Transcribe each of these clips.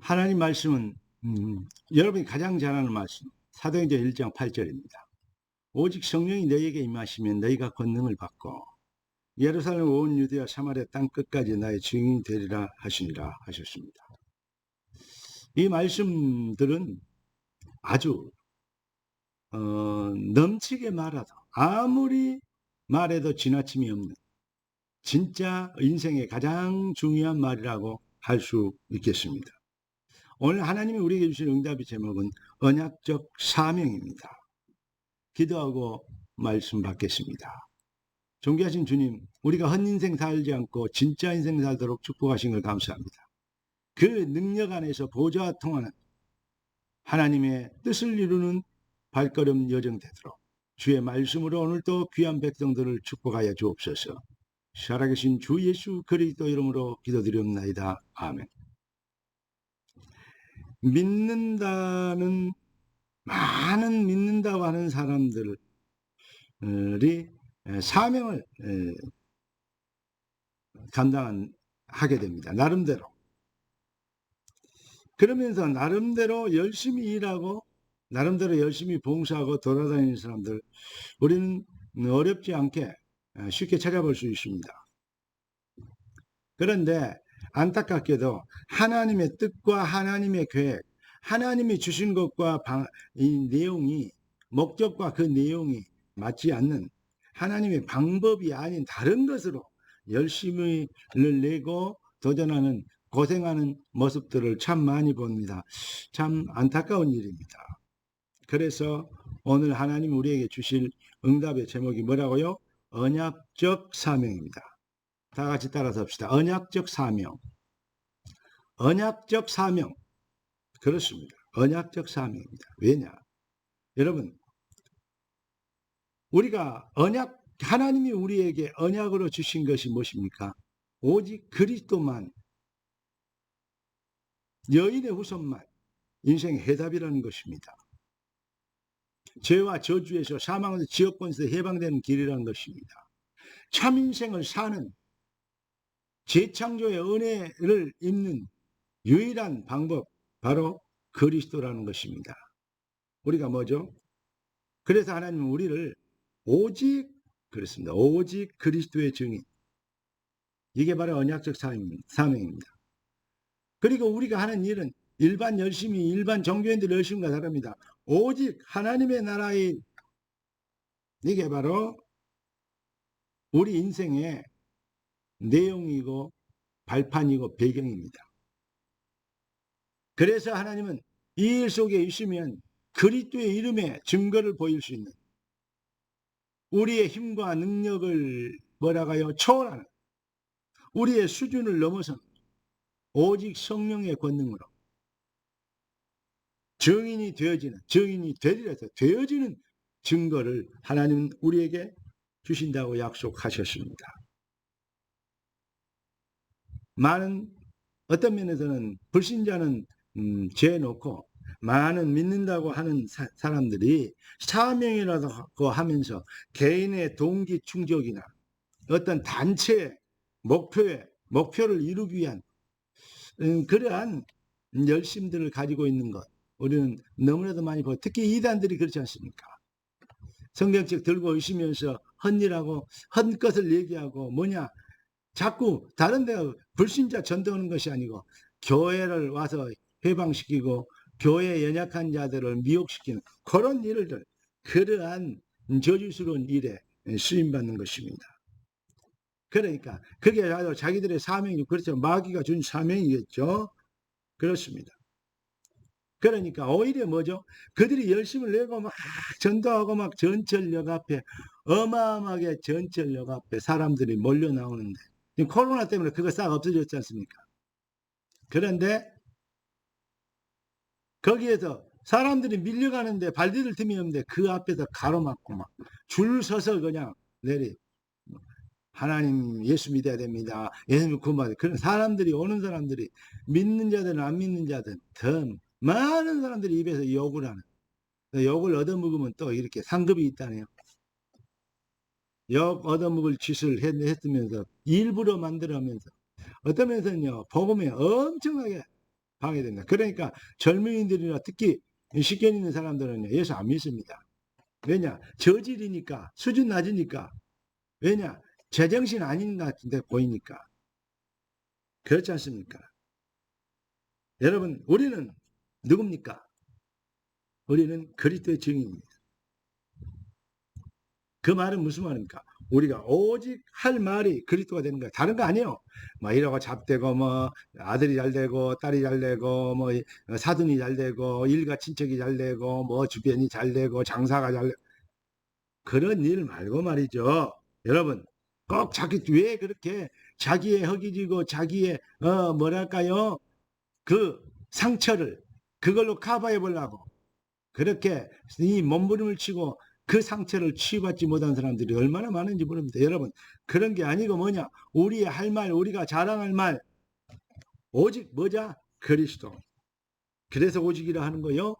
하나님 말씀은 음, 여러분이 가장 잘 아는 말씀 사도행전 1장 8절입니다. 오직 성령이 너희에게 임하시면 너희가 권능을 받고 예루살렘 온 유대와 사마리아 땅 끝까지 나의 증인이 되리라 하시니라 하셨습니다. 이 말씀들은 아주 어, 넘치게 말하다 아무리 말해도 지나침이 없는 진짜 인생의 가장 중요한 말이라고 할 수 있겠습니다. 오늘 하나님이 우리에게 주신 응답의 제목은 언약적 사명입니다. 기도하고 말씀 받겠습니다. 존귀하신 주님, 우리가 헛 인생 살지 않고 진짜 인생 살도록 축복하신 걸 감사합니다. 그 능력 안에서 보좌와 통하는 하나님의 뜻을 이루는 발걸음 여정 되도록 주의 말씀으로 오늘도 귀한 백성들을 축복하여 주옵소서. 살아계신 주 예수 그리스도 이름으로 기도드리옵나이다. 아멘. 믿는다는 많은 믿는다고 하는 사람들이 사명을 감당하게 됩니다. 나름대로. 그러면서 나름대로 열심히 일하고 나름대로 열심히 봉사하고 돌아다니는 사람들 우리는 어렵지 않게 쉽게 찾아볼 수 있습니다. 그런데 안타깝게도 하나님의 뜻과 하나님의 계획, 하나님이 주신 것과 이 내용이 목적과 그 내용이 맞지 않는 하나님의 방법이 아닌 다른 것으로 열심히를 내고 도전하는 고생하는 모습들을 참 많이 봅니다. 참 안타까운 일입니다. 그래서 오늘 하나님 우리에게 주실 응답의 제목이 뭐라고요? 언약적 사명입니다. 다 같이 따라서 합시다. 언약적 사명. 언약적 사명. 그렇습니다. 언약적 사명입니다. 왜냐? 여러분, 우리가 언약, 하나님이 우리에게 언약으로 주신 것이 무엇입니까? 오직 그리스도만, 여인의 후손만 인생의 해답이라는 것입니다. 죄와 저주에서 사망에서 지역권에서 해방되는 길이라는 것입니다. 참 인생을 사는 재창조의 은혜를 입는 유일한 방법 바로 그리스도라는 것입니다. 우리가 뭐죠? 그래서 하나님은 우리를 오직 그렇습니다. 오직 그리스도의 증인. 이게 바로 언약적 사명입니다. 그리고 우리가 하는 일은 일반 열심히 일반 종교인들 열심과 다릅니다. 오직 하나님의 나라의 이게 바로 우리 인생의 내용이고 발판이고 배경입니다. 그래서 하나님은 이 일 속에 있으면 그리스도의 이름에 증거를 보일 수 있는 우리의 힘과 능력을 뭐라가요 초월하는 우리의 수준을 넘어선 오직 성령의 권능으로 증인이 되어지는 증인이 되리라서 되어지는 증거를 하나님은 우리에게 주신다고 약속하셨습니다. 많은 어떤 면에서는 불신자는 음, 재놓고 많은 믿는다고 하는 사, 람들이 사명이라고 하면서 개인의 동기 충족이나 어떤 단체의 목표에 목표를 이루기 위한 음, 그러한 열심들을 가지고 있는 것 우리는 너무나도 많이 보고 특히 이단들이 그렇지 않습니까? 성경책 들고 있으면서 헛일하고 헛것을 얘기하고 뭐냐 자꾸 다른 데 불신자 전도하는 것이 아니고 교회를 와서 해방시키고 교회 연약한 자들을 미혹시키는 그런 일들 그러한 저주스러운 일에 쓰임받는 것입니다. 그러니까 그게 바로 자기들의 사명이 그렇죠. 마귀가 준 사명이겠죠. 그렇습니다. 그러니까 오히려 뭐죠? 그들이 열심을 내고 막 전도하고 막 전철역 앞에 어마어마하게 전철역 앞에 사람들이 몰려 나오는데 코로나 때문에 그거 싹 없어졌지 않습니까? 그런데 거기에서 사람들이 밀려가는데 발디딜 틈이 없는데 그 앞에서 가로막고 막 줄 서서 그냥 내리 하나님 예수 믿어야 됩니다. 예수 믿고 구원받아. 그런 사람들이 오는 사람들이 믿는 자들은 안 믿는 자들 더 많은 사람들이 입에서 욕을 하는 욕을 얻어먹으면 또 이렇게 상급이 있다네요. 욕 얻어먹을 짓을 했으면서 일부러 만들어면서 어떤 면에서는요 복음에 엄청나게 방해됩니다. 그러니까 젊은이들이나 특히 식견 있는 사람들은 예수 안 믿습니다. 왜냐? 저질이니까 수준 낮으니까 왜냐? 제정신 아닌 것 같은데 보이니까 그렇지 않습니까? 여러분 우리는 누굽니까? 우리는 그리스도의 증인입니다. 그 말은 무슨 말입니까? 우리가 오직 할 말이 그리스도가 되는 거야. 다른 거 아니에요. 뭐 이러고 잡되고 뭐 아들이 잘 되고 딸이 잘 되고 뭐 사돈이 잘 되고 일가 친척이 잘 되고 뭐 주변이 잘 되고 장사가 잘 되고 그런 일 말고 말이죠. 여러분 꼭 자기 왜 그렇게 자기의 허기지고 자기의 어 뭐랄까요 그 상처를 그걸로 커버해 보려고 그렇게 이 몸부림을 치고 그 상처를 치유받지 못한 사람들이 얼마나 많은지 모릅니다. 여러분 그런 게 아니고 뭐냐 우리의 할 말 우리가 자랑할 말 오직 뭐자 그리스도 그래서 오직이라 하는 거요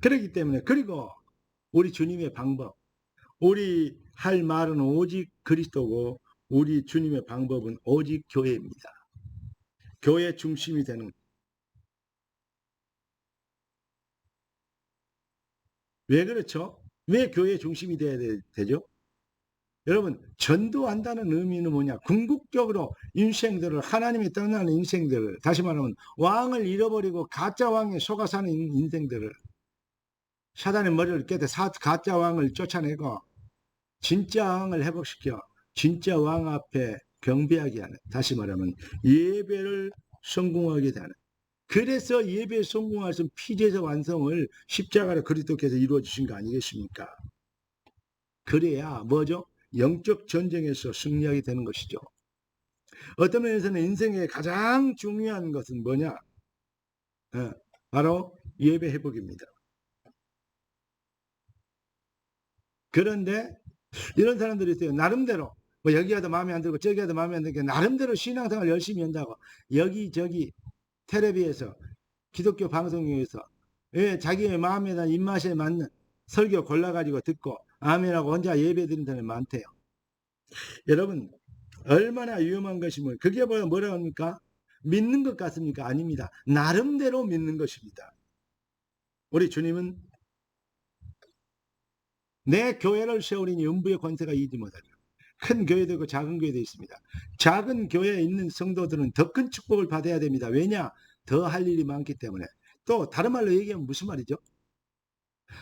그렇기 때문에 그리고 우리 주님의 방법 우리 할 말은 오직 그리스도고 우리 주님의 방법은 오직 교회입니다. 교회 중심이 되는 왜 그렇죠? 왜 교회 중심이 돼야 되, 죠 여러분 전도한다는 의미는 뭐냐? 궁극적으로 인생들을 하나님이 떠나는 인생들을 다시 말하면 왕을 잃어버리고 가짜 왕에 속아 사는 인생들을 사단의 머리를 깨대 가짜 왕을 쫓아내고 진짜 왕을 회복시켜 진짜 왕 앞에 경배하게 하는 다시 말하면 예배를 성공하게 되는 그래서 예배 성공할 수 피제사 완성을 십자가로 그리스도께서 이루어 주신 거 아니겠습니까? 그래야 뭐죠? 영적 전쟁에서 승리하게 되는 것이죠. 어떤 면에서는 인생의 가장 중요한 것은 뭐냐? 어, 바로 예배 회복입니다. 그런데 이런 사람들이 있어요. 나름대로 뭐 여기 가도 마음에 안 들고 저기 가도 마음에 안 들고 나름대로 신앙생활 열심히 한다고 여기저기 텔레비에서 기독교 방송에서 왜 자기의 마음에나 입맛에 맞는 설교 골라가지고 듣고 아멘하고 혼자 예배 드리는 사람이 많대요. 여러분 얼마나 위험한 것이면 그게 뭐라 합니까? 믿는 것 같습니까? 아닙니다. 나름대로 믿는 것입니다. 우리 주님은 내 교회를 세우리니 음부의 권세가 이지 못하리라. 큰 교회도 있고 작은 교회도 있습니다. 작은 교회에 있는 성도들은 더 큰 축복을 받아야 됩니다. 왜냐? 더 할 일이 많기 때문에. 또 다른 말로 얘기하면 무슨 말이죠?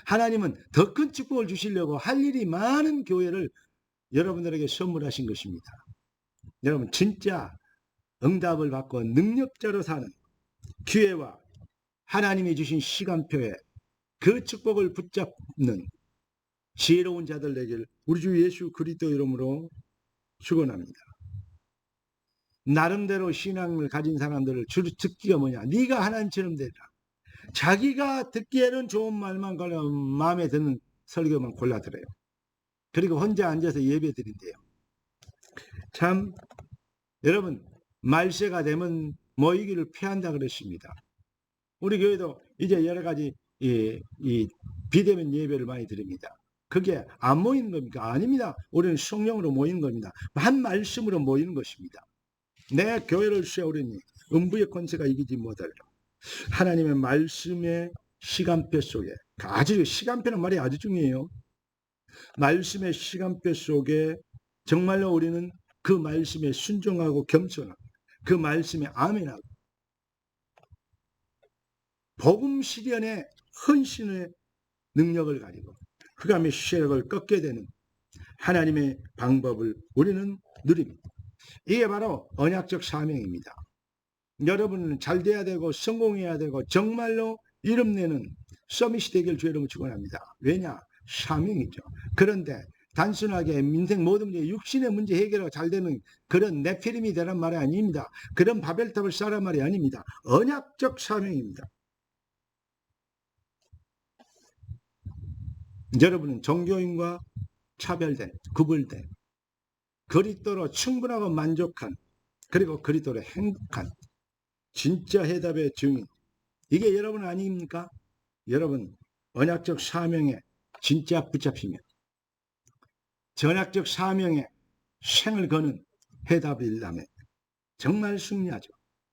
하나님은 더 큰 축복을 주시려고 할 일이 많은 교회를 여러분들에게 선물하신 것입니다. 여러분 진짜 응답을 받고 능력자로 사는 기회와 하나님이 주신 시간표에 그 축복을 붙잡는 지혜로운 자들 되길 우리 주 예수 그리스도 이름으로 축원합니다. 나름대로 신앙을 가진 사람들을 주로 듣기가 뭐냐? 네가 하나님처럼 되라. 자기가 듣기에는 좋은 말만 걸려 마음에 드는 설교만 골라 들어요. 그리고 혼자 앉아서 예배 드린대요. 참 여러분 말세가 되면 모이기를 피한다 그랬습니다. 우리 교회도 이제 여러 가지 이, 이 비대면 예배를 많이 드립니다. 그게 안 모이는 겁니까? 아닙니다. 우리는 성령으로 모이는 겁니다. 한 말씀으로 모이는 것입니다. 내 교회를 세우려니 음부의 권세가 이기지 못하리라. 하나님의 말씀의 시간표 속에 아주 시간표는 말이 아주 중요해요. 말씀의 시간표 속에 정말로 우리는 그 말씀에 순종하고 겸손하고 그 말씀에 아멘하고 복음 실현의 헌신의 능력을 가지고 흑암의 세력을 꺾게 되는 하나님의 방법을 우리는 누립니다. 이게 바로 언약적 사명입니다. 여러분은 잘 돼야 되고 성공해야 되고 정말로 이름 내는 서밋이 되길 주 여러분 축원합니다. 왜냐? 사명이죠. 그런데 단순하게 민생 모든 문제, 육신의 문제 해결하고 잘 되는 그런 네피림이 되란 말이 아닙니다. 그런 바벨탑을 쌓란 말이 아닙니다. 언약적 사명입니다. 여러분은 종교인과 차별된, 구분된, 그리스도로 충분하고 만족한, 그리고 그리스도로 행복한 진짜 해답의 증인. 이게 여러분 아닙니까? 여러분 언약적 사명에 진짜 붙잡히면 전약적 사명에 생을 거는 해답이라면 정말 승리하죠.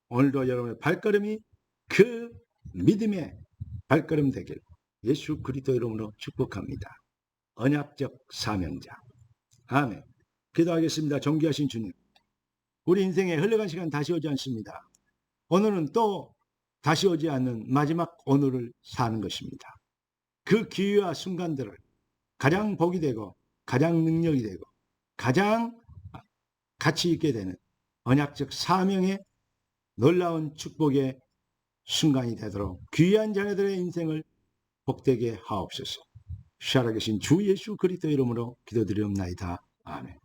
오늘도 여러분의 발걸음이 그 믿음의 발걸음 되길 예수 그리스도 이름으로 축복합니다. 언약적 사명자. 아멘. 기도하겠습니다. 존귀하신 주님. 우리 인생에 흘러간 시간 다시 오지 않습니다. 오늘은 또 다시 오지 않는 마지막 오늘을 사는 것입니다. 그 기회와 순간들을 가장 복이 되고 가장 능력이 되고 가장 가치 있게 되는 언약적 사명의 놀라운 축복의 순간이 되도록 귀한 자녀들의 인생을 복되게 하옵소서. 살아계신 주 예수 그리스도 이름으로 기도드리옵나이다. 아멘.